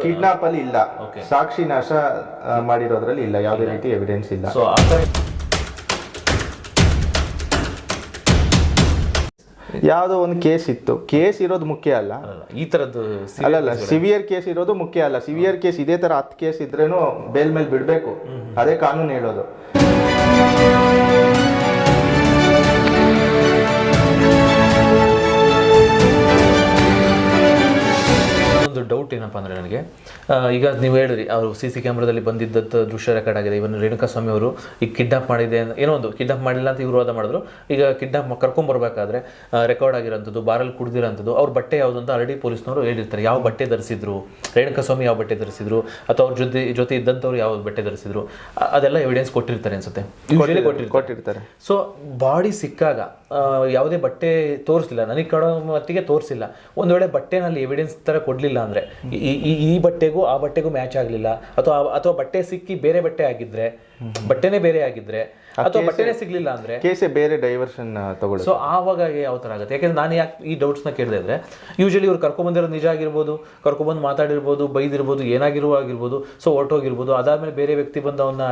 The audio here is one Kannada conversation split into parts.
ಕಿಡ್ನಾಪ್ ಅಲ್ಲಿ ಇಲ್ಲ. ಸಾಕ್ಷಿ ನಾಶ ಮಾಡಿರೋದ್ರಲ್ಲಿ ಇಲ್ಲ. ಯಾವುದೇ ರೀತಿ ಎವಿಡೆನ್ಸ್ ಇಲ್ಲ. ಸೊ ಯಾವುದೋ ಒಂದು ಕೇಸ್ ಇತ್ತು. ಕೇಸ್ ಇರೋದು ಮುಖ್ಯ ಅಲ್ಲ. ಅಲ್ಲ, ಈ ತರದ್ದು ಅಲ್ಲ ಅಲ್ಲ. ಸಿವಿಯರ್ ಕೇಸ್ ಇರೋದು ಮುಖ್ಯ ಅಲ್ಲ. ಸಿವಿಯರ್ ಕೇಸ್ ಇದೇ ತರ ಹತ್ತು ಕೇಸ್ ಇದ್ರೇನು ಬೇಲ್ ಮೇಲೆ ಬಿಡ್ಬೇಕು. ಅದೇ ಕಾನೂನು ಹೇಳೋದು. ಏನಪ್ಪ ಅಂದರೆ ನನಗೆ ಈಗ ನೀವು ಹೇಳಿದ್ರಿ ಅವರು ಸಿ ಸಿ ಕ್ಯಾಮ್ರಾದಲ್ಲಿ ಬಂದಿದ್ದದ್ದು ದೃಶ್ಯ ರೆಕಾರ್ಡ್ ಆಗಿದೆ. ಇವನು ರೇಣುಕಾ ಸ್ವಾಮಿ ಅವರು ಈಗ ಕಿಡ್ನಾಪ್ ಮಾಡಿದೆ ಏನೋ ಒಂದು ಕಿಡ್ನಾಪ್ ಮಾಡಿಲ್ಲ ಅಂತ ಇವರು ವಾದ ಮಾಡಿದ್ರು. ಈಗ ಕಿಡ್ನಾಪ್ ಕರ್ಕೊಂಬರ್ಬೇಕಾದ್ರೆ ರೆಕಾರ್ಡ್ ಆಗಿರೋಂಥದ್ದು ಬಾರಲ್ಲಿ ಕುಡಿದಿರೋಂಥದ್ದು ಅವ್ರ ಬಟ್ಟೆ ಯಾವುದು ಅಂತ ಆಲ್ರೆಡಿ ಪೊಲೀಸ್ನವರು ಹೇಳಿರ್ತಾರೆ. ಯಾವ ಬಟ್ಟೆ ಧರಿಸಿದ್ರು ರೇಣುಕಾ ಸ್ವಾಮಿ ಯಾವ ಬಟ್ಟೆ ಧರಿಸಿದ್ರು ಅಥವಾ ಅವ್ರ ಜೊತೆ ಜೊತೆ ಇದ್ದಂಥವ್ರು ಯಾವ ಬಟ್ಟೆ ಧರಿಸಿದ್ರು ಅದೆಲ್ಲ ಎವಿಡೆನ್ಸ್ ಕೊಟ್ಟಿರ್ತಾರೆ ಅನ್ಸುತ್ತೆ. ಕೊಟ್ಟಿರ್ತಾರೆ ಸೊ ಬಾಡಿ ಸಿಕ್ಕಾಗ ಯಾವುದೇ ಬಟ್ಟೆ ತೋರಿಸಲಿಲ್ಲ. ನನಗೆ ಕೊಡೋ ಮಟ್ಟಿಗೆ ತೋರಿಸಿಲ್ಲ. ಒಂದು ವೇಳೆ ಬಟ್ಟೆನಲ್ಲಿ ಎವಿಡೆನ್ಸ್ ತರ ಕೊಡ್ಲಿಲ್ಲ ಅಂದ್ರೆ ಈ ಈ- ಬಟ್ಟೆಗೂ ಆ ಬಟ್ಟೆಗೂ ಮ್ಯಾಚ್ ಆಗಲಿಲ್ಲ. ಅಥವಾ ಅಥವಾ ಬಟ್ಟೆ ಸಿಕ್ಕಿ ಬೇರೆ ಬಟ್ಟೆ ಆಗಿದ್ರೆ ಬಟ್ಟೆನೇ ಬೇರೆ ಆಗಿದ್ರೆ ಅಥವಾ ಬಟ್ಟೆನೇ ಸಿಗ್ಲಿಲ್ಲ ಅಂದ್ರೆ ಕೇಸೆ ಬೇರೆ ಡೈವರ್ಷನ್ ತಗೊಳ್ಳಿ ಸೊ ಆವಾಗ ಯಾವ ಥರ ಆಗುತ್ತೆ? ಯಾಕಂದ್ರೆ ನಾನು ಯಾಕೆ ಈ ಡೌಟ್ಸ್ನ ಕೇಳಿದೆ ಅಂದರೆ ಯೂಶಲಿ ಇವ್ರು ಕರ್ಕೊಂಬಂದಿರೋದು ನಿಜ ಆಗಿರ್ಬೋದು ಕರ್ಕೊಂಬಂದು ಮಾತಾಡಿರ್ಬೋದು ಬೈದಿರ್ಬೋದು ಏನಾಗಿರುವ ಆಗಿರ್ಬೋದು ಸೊ ಹೊರಟೋಗಿರ್ಬೋದು ಅದಾದ್ಮೇಲೆ ಬೇರೆ ವ್ಯಕ್ತಿ ಬಂದು ಅವನ್ನ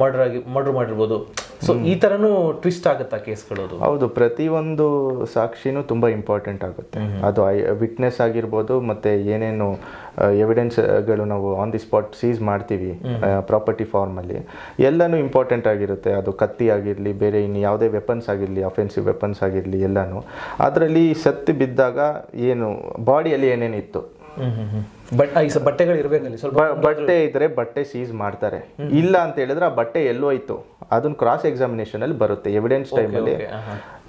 ಮರ್ಡರ್ ಆಗಿ ಮರ್ಡರ್ ಮಾಡಿರ್ಬೋದು. ಸೊ ಈ ಥರನೂ ಟ್ವಿಸ್ಟ್ ಆಗುತ್ತಾ ಕೇಸ್ಗಳು ಹೌದು ಪ್ರತಿಯೊಂದು ಸಾಕ್ಷಿನೂ ತುಂಬಾ ಇಂಪಾರ್ಟೆಂಟ್ ಆಗುತ್ತೆ. ಅದು ವಿಟ್ನೆಸ್ ಆಗಿರ್ಬೋದು ಮತ್ತೆ ಏನೇನು ಎವಿಡೆನ್ಸ್ಗಳು ನಾವು ಆನ್ ದಿ ಸ್ಪಾಟ್ ಸೀಸ್ ಮಾಡ್ತೀವಿ ಪ್ರಾಪರ್ಟಿ ಫಾರ್ಮ್ ಅಲ್ಲಿ ಎಲ್ಲನೂ ಇಂಪಾರ್ಟೆಂಟ್ ಆಗಿರುತ್ತೆ. ಅದು ಕತ್ತಿ ಆಗಿರಲಿ ಬೇರೆ ಇನ್ನು ಯಾವುದೇ ವೆಪನ್ಸ್ ಆಗಿರಲಿ ಅಫೆನ್ಸಿವ್ ವೆಪನ್ಸ್ ಆಗಿರಲಿ ಎಲ್ಲಾನು. ಅದರಲ್ಲಿ ಸತ್ತು ಬಿದ್ದಾಗ ಏನು ಬಾಡಿಯಲ್ಲಿ ಏನೇನಿತ್ತು? ಬಟ್ ಈ ಬಟ್ಟೆಗಳು ಇರ್ಬೇಕಲ್ಲಿ ಸ್ವಲ್ಪ ಬಟ್ಟೆ ಇದ್ರೆ ಬಟ್ಟೆ ಸೀಸ್ ಮಾಡ್ತಾರೆ. ಇಲ್ಲ ಅಂತ ಹೇಳಿದ್ರೆ ಆ ಬಟ್ಟೆ ಎಲ್ಲೋಯ್ತು ಅದನ್ನ ಕ್ರಾಸ್ ಎಕ್ಸಾಮಿನೇಷನ್ ಅಲ್ಲಿ ಬರುತ್ತೆ ಎವಿಡೆನ್ಸ್ ಟೈಮಲ್ಲಿ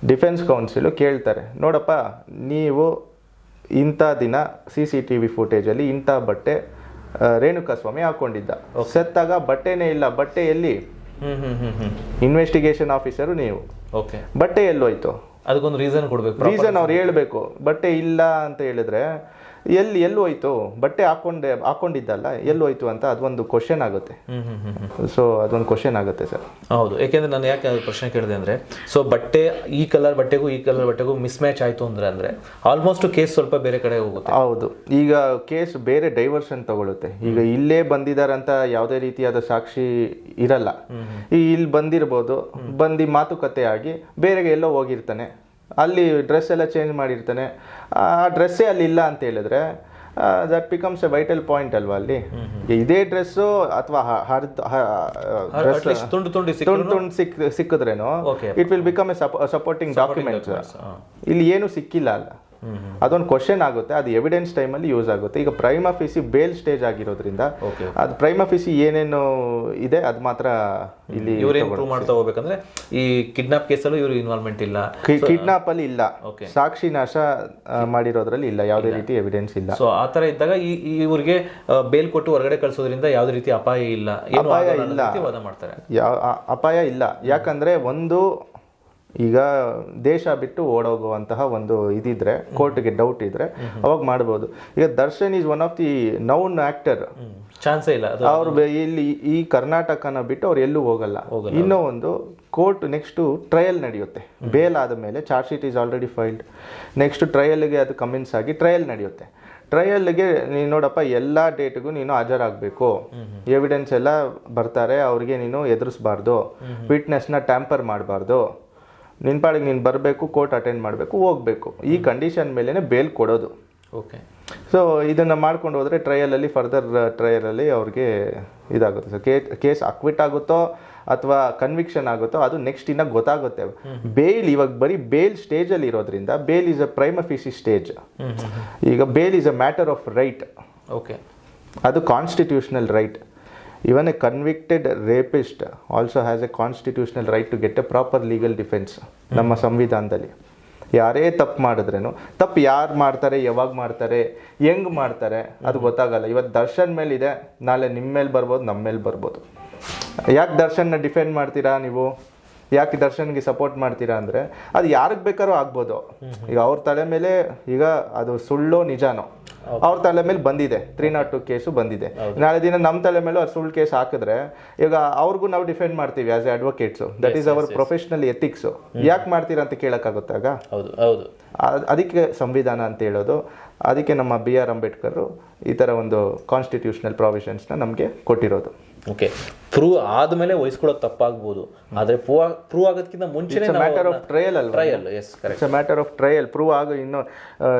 ಡಿಫೆನ್ಸ್ ಕೌನ್ಸಿಲ್ ಕೇಳ್ತಾರೆ ನೋಡಪ್ಪ ನೀವು ಇಂಥ ದಿನ ಸಿ ಸಿ ಟಿ ವಿ ಫುಟೇಜಲ್ಲಿ ಇಂಥ ಬಟ್ಟೆ ರೇಣುಕಾಸ್ವಾಮಿ ಹಾಕೊಂಡಿದ್ದ. ಸತ್ತಾಗ ಬಟ್ಟೆನೇ ಇಲ್ಲ ಬಟ್ಟೆ ಎಲ್ಲಿ? ಹ್ಮ್ ಹ್ಮ್ ಹ್ಮ್ ಹ್ಮ್. ಇನ್ವೆಸ್ಟಿಗೇಷನ್ ಆಫೀಸರು ನೀವು. ಓಕೆ ಬಟ್ಟೆ ಎಲ್ಲೋಯ್ತು. ಅದಕ್ಕೊಂದು ರೀಸನ್ ಕೊಡ್ಬೇಕು ರೀಸನ್ ಅವ್ರು ಹೇಳ್ಬೇಕು ಬಟ್ಟೆ ಇಲ್ಲ ಅಂತ ಹೇಳಿದ್ರೆ ಎಲ್ಲಿ ಎಲ್ಲಿ ಹೋಯ್ತು? ಬಟ್ಟೆ ಹಾಕೊಂಡೆ ಹಾಕೊಂಡಿದ್ದಲ್ಲ ಎಲ್ಲಿ ಹೋಯ್ತು ಅಂತ ಅದೊಂದು ಕ್ವಶನ್ ಆಗುತ್ತೆ. ಸೊ ಅದೊಂದು ಕ್ವಶನ್ ಆಗುತ್ತೆ ಸರ್. ಹೌದು. ಯಾಕೆಂದ್ರೆ ನಾನು ಯಾಕೆ ಅದು ಪ್ರಶ್ನೆ ಕೇಳಿದೆ ಅಂದ್ರೆ ಸೊ ಬಟ್ಟೆ ಈ ಕಲರ್ ಬಟ್ಟೆಗೂ ಈ ಕಲರ್ ಬಟ್ಟೆಗೂ ಮಿಸ್ ಮ್ಯಾಚ್ ಆಯ್ತು ಅಂದ್ರೆ ಅಂದ್ರೆ ಆಲ್ಮೋಸ್ಟ್ ಕೇಸ್ ಸ್ವಲ್ಪ ಬೇರೆ ಕಡೆ ಹೋಗುತ್ತೆ. ಹೌದು. ಈಗ ಕೇಸ್ ಬೇರೆ ಡೈವರ್ಷನ್ ತಗೊಳುತ್ತೆ. ಈಗ ಇಲ್ಲೇ ಬಂದಿದಾರಂತ ಯಾವುದೇ ರೀತಿಯಾದ ಸಾಕ್ಷಿ ಇರಲ್ಲ. ಈ ಇಲ್ಲಿ ಬಂದಿರ್ಬೋದು ಬಂದು ಮಾತುಕತೆ ಆಗಿ ಬೇರೆಗೆ ಎಲ್ಲೋ ಹೋಗಿರ್ತಾನೆ. ಅಲ್ಲಿ ಡ್ರೆಸ್ ಎಲ್ಲ ಚೇಂಜ್ ಮಾಡಿರ್ತಾನೆ. ಆ ಡ್ರೆಸ್ಸೇ ಅಲ್ಲಿ ಇಲ್ಲ ಅಂತ ಹೇಳಿದ್ರೆ that becomes a vital point ಅಲ್ವಾ ಅಲ್ಲಿ? ಇದೇ ಡ್ರೆಸ್ಸು ಅಥವಾ ಹರಿದ ತುಂಡು ತುಂಡು ತುಂಡು ಸಿಕ್ ಸಿಕ್ಕಿದ್ರೇನು? It will become a supporting documents ಇಲ್ಲಿ ಏನು ಸಿಕ್ಕಿಲ್ಲ ಅಲ್ಲ. ಅದೊಂದು ಕ್ವಶನ್ ಆಗುತ್ತೆ ಅದು ಎವಿಡೆನ್ಸ್ ಟೈಮಲ್ಲಿ ಯೂಸ್ ಆಗುತ್ತೆ. ಈಗ ಪ್ರೈಮ್ ಆಫೀಸಿ ಬೇಲ್ ಸ್ಟೇಜ್ ಆಗಿರೋದ್ರಿಂದ. ಅದು ಪ್ರೈಮ್ ಆಫೀಸಿ ಏನೇನು ಇದೆ ಅದು ಮಾತ್ರ ಇಲ್ಲಿ ಪ್ರೂವ್ ಮಾಡ್ತಾ ಹೋಗ್ಬೇಕಂದ್ರೆ ಈ ಕಿಡ್ನಾಪ್ ಕೇಸಲ್ಲೂ ಇವರು ಇನ್ವಾಲ್ವ್ಮೆಂಟ್ ಇಲ್ಲ. ಕಿಡ್ನಾಪ್ ಅಲ್ಲಿ ಇಲ್ಲ. ಸಾಕ್ಷಿ ನಾಶ ಮಾಡಿರೋದ್ರಲ್ಲಿ ಇಲ್ಲ ಯಾವುದೇ ರೀತಿ ಎವಿಡೆನ್ಸ್ ಇಲ್ಲ. ಸೊ ಆ ತರ ಇದ್ದಾಗ ಈ ಇವರಿಗೆ ಬೇಲ್ ಕೊಟ್ಟು ಹೊರಗಡೆ ಕಳಿಸೋದ್ರಿಂದ ಯಾವುದೇ ರೀತಿ ಅಪಾಯ ಇಲ್ಲ. ಏನು ಅಪಾಯ ಇಲ್ಲ. ವಾದ ಮಾಡ್ತಾರೆ. ಯಾವ ಅಪಾಯ ಇಲ್ಲ. ಯಾಕಂದ್ರೆ ಒಂದು ಈಗ ದೇಶ ಬಿಟ್ಟು ಓಡೋಗುವಂತಹ ಒಂದು ಇದಿದ್ರೆ ಕೋರ್ಟ್ಗೆ ಡೌಟ್ ಇದ್ರೆ ಅವಾಗ ಮಾಡ್ಬೋದು. ಈಗ Darshan is one of the known actor ಚಾನ್ಸೇ ಇಲ್ಲ. ಅವ್ರು ಇಲ್ಲಿ ಈ ಕರ್ನಾಟಕನ ಬಿಟ್ಟು ಅವ್ರು ಎಲ್ಲೂ ಹೋಗಲ್ಲ. ಇನ್ನೂ ಒಂದು ಕೋರ್ಟ್ ನೆಕ್ಸ್ಟ್ ಟ್ರಯಲ್ ನಡೆಯುತ್ತೆ. ಬೇಲ್ ಆದ ಮೇಲೆ charge sheet is already filed next ಟ್ರಯಲ್ಗೆ ಅದು ಕಮಿನ್ಸ್ ಆಗಿ ಟ್ರಯಲ್ ನಡೆಯುತ್ತೆ. ಟ್ರಯಲ್ಗೆ ನೀನು ನೋಡಪ್ಪ ಎಲ್ಲ ಡೇಟ್ಗೂ ನೀನು ಹಾಜರಾಗಬೇಕು. ಎವಿಡೆನ್ಸ್ ಎಲ್ಲ ಬರ್ತಾರೆ ಅವ್ರಿಗೆ ನೀನು ಎದುರಿಸಬಾರ್ದು. ವಿಟ್ನೆಸ್ನ ಟ್ಯಾಂಪರ್ ಮಾಡಬಾರ್ದು. ನಿನ್ನ ಪಾಡಿಗೆ ನೀನು ಬರಬೇಕು ಕೋರ್ಟ್ ಅಟೆಂಡ್ ಮಾಡಬೇಕು ಹೋಗಬೇಕು. ಈ ಕಂಡೀಷನ್ ಮೇಲೇ ಬೇಲ್ ಕೊಡೋದು. ಓಕೆ. ಸೊ ಇದನ್ನು ಮಾಡ್ಕೊಂಡು ಹೋದರೆ ಟ್ರಯಲಲ್ಲಿ ಫರ್ದರ್ ಟ್ರಯಲಲ್ಲಿ ಅವ್ರಿಗೆ ಇದಾಗುತ್ತೆ. ಸರ್ ಕೇಸ್ ಅಕ್ವಿಟ್ ಆಗುತ್ತೋ ಅಥವಾ ಕನ್ವಿಕ್ಷನ್ ಆಗುತ್ತೋ ಅದು ನೆಕ್ಸ್ಟ್ ಇನ್ನ ಗೊತ್ತಾಗುತ್ತೆ. ಬೇಲ್ ಇವಾಗ ಬರೀ ಬೇಲ್ ಸ್ಟೇಜಲ್ಲಿ ಇರೋದ್ರಿಂದ bail is a prima facie stage ಈಗ bail is a matter of right okay. ಅದು constitutional right even a convicted rapist also has a constitutional right to get a proper legal defence ನಮ್ಮ ಸಂವಿಧಾನದಲ್ಲಿ ಯಾರೇ ತಪ್ಪು ಮಾಡಿದ್ರೇನು ತಪ್ಪು ಯಾರು ಮಾಡ್ತಾರೆ ಯಾವಾಗ ಮಾಡ್ತಾರೆ ಹೆಂಗೆ ಮಾಡ್ತಾರೆ ಅದು ಗೊತ್ತಾಗಲ್ಲ ಇವತ್ತು ದರ್ಶನ್ ಮೇಲಿದೆ ನಾಳೆ ನಿಮ್ಮ ಮೇಲೆ ಬರ್ಬೋದು ನಮ್ಮ ಮೇಲೆ ಬರ್ಬೋದು ಯಾಕೆ ದರ್ಶನ್ನ ಡಿಫೆಂಡ್ ಮಾಡ್ತೀರಾ ನೀವು ಯಾಕೆ ದರ್ಶನ್ಗೆ ಸಪೋರ್ಟ್ ಮಾಡ್ತೀರಾ ಅಂದರೆ ಅದು ಯಾರಿಗೆ ಬೇಕಾದ್ರೂ ಆಗ್ಬೋದು ಈಗ ಅವ್ರ ತಲೆ ಮೇಲೆ ಈಗ ಅದು ಸುಳ್ಳೋ ನಿಜಾನೋ ಅವ್ರ ತಲೆ ಮೇಲೆ ಬಂದಿದೆ. ತ್ರೀ ನಾಟ್ ಟು ಕೇಸು ಬಂದಿದೆ. ನಾಳೆ ದಿನ ನಮ್ಮ ತಲೆ ಮೇಲೆ ಅದು ಸುಳ್ಳು ಕೇಸ್ ಹಾಕಿದ್ರೆ ಈಗ ಅವ್ರಿಗೂ ನಾವು ಡಿಫೆಂಡ್ ಮಾಡ್ತೀವಿ as a advocates that is our professional ethics ಯಾಕೆ ಮಾಡ್ತೀರಾ ಅಂತ ಕೇಳೋಕ್ಕಾಗುತ್ತಾಗ ಹೌದು ಹೌದು. ಅದ್- ಅದಕ್ಕೆ ಸಂವಿಧಾನ ಅಂತ ಹೇಳೋದು ಅದಕ್ಕೆ ನಮ್ಮ ಬಿ ಆರ್ ಅಂಬೇಡ್ಕರ್ ಈ ಥರ ಒಂದು ಕಾನ್ಸ್ಟಿಟ್ಯೂಷನಲ್ ಪ್ರಾವಿಷನ್ಸ್ನ ನಮಗೆ ಕೊಟ್ಟಿರೋದು. ಓಕೆ ಪ್ರೂವ್ ಆದಮೇಲೆ ವಹಿಸ್ಕೊಳ್ಳೋದು ತಪ್ಪಾಗ್ಬೋದು. ಆದರೆ ಪ್ರೂವ್ ಪ್ರೂವ್ ಆಗೋದಕ್ಕಿಂತ ಮುಂಚೆ ಮ್ಯಾಟರ್ ಆಫ್ ಟ್ರಯಲ್ ಅಲ್ವಾ? Trial yes correct matter of trial prove ಆಗೋ ಇನ್ನು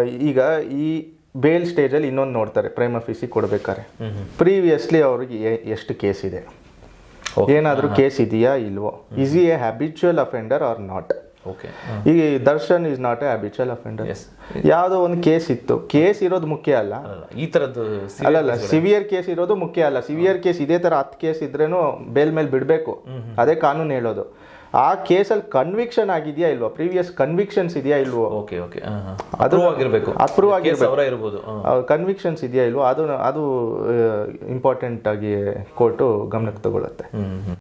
ಈಗ ಈ ಬೇಲ್ ಸ್ಟೇಜಲ್ಲಿ ಇನ್ನೊಂದು ನೋಡ್ತಾರೆ ಪ್ರೈಮ್ ಆಫೀಸಿಗೆ ಕೊಡ್ಬೇಕಾರೆ ಪ್ರೀವಿಯಸ್ಲಿ ಅವ್ರಿಗೆ ಎಷ್ಟು ಕೇಸ್ ಇದೆ? ಏನಾದರೂ ಕೇಸ್ ಇದೆಯಾ ಇಲ್ವೋ? Is a habitual offender or not okay ಈ Darshan is not a habitual offender yes ಯಾವುದೋ ಒಂದು ಕೇಸ್ ಇತ್ತು. ಕೇಸ್ ಇರೋದು ಮುಖ್ಯ ಅಲ್ಲ. ಈ ಥರದ್ದು ಅಲ್ಲಲ್ಲ ಸಿವಿಯರ್ ಕೇಸ್ ಇರೋದು ಮುಖ್ಯ ಅಲ್ಲ. ಸಿವಿಯರ್ ಕೇಸ್ ಇದೇ ಥರ ಹತ್ತು ಕೇಸ್ ಇದ್ರೇನು ಬೇಲ್ ಮೇಲೆ ಬಿಡಬೇಕು. ಅದೇ ಕಾನೂನು ಹೇಳೋದು. ಆ ಕೇಸಲ್ಲಿ ಕನ್ವಿಕ್ಷನ್ ಆಗಿದೆಯಾ ಇಲ್ವೋ? ಪ್ರೀವಿಯಸ್ ಕನ್ವಿಕ್ಷನ್ಸ್ ಇದೆಯಾ ಇಲ್ವೋ? ಓಕೆ ಓಕೆ ಅದು ಆಗಿರಬೇಕು. ಅಪ್ರೂವ್ ಆಗಿರ್ಬೇಕು. ಅವರ ಇರ್ಬೋದು. ಕನ್ವಿಕ್ಷನ್ಸ್ ಇದೆಯಾ ಇಲ್ವೋ? ಅದು ಅದು ಇಂಪಾರ್ಟೆಂಟ್ ಆಗಿ ಕೋರ್ಟು ಗಮನಕ್ಕೆ ತಗೊಳ್ಳುತ್ತೆ.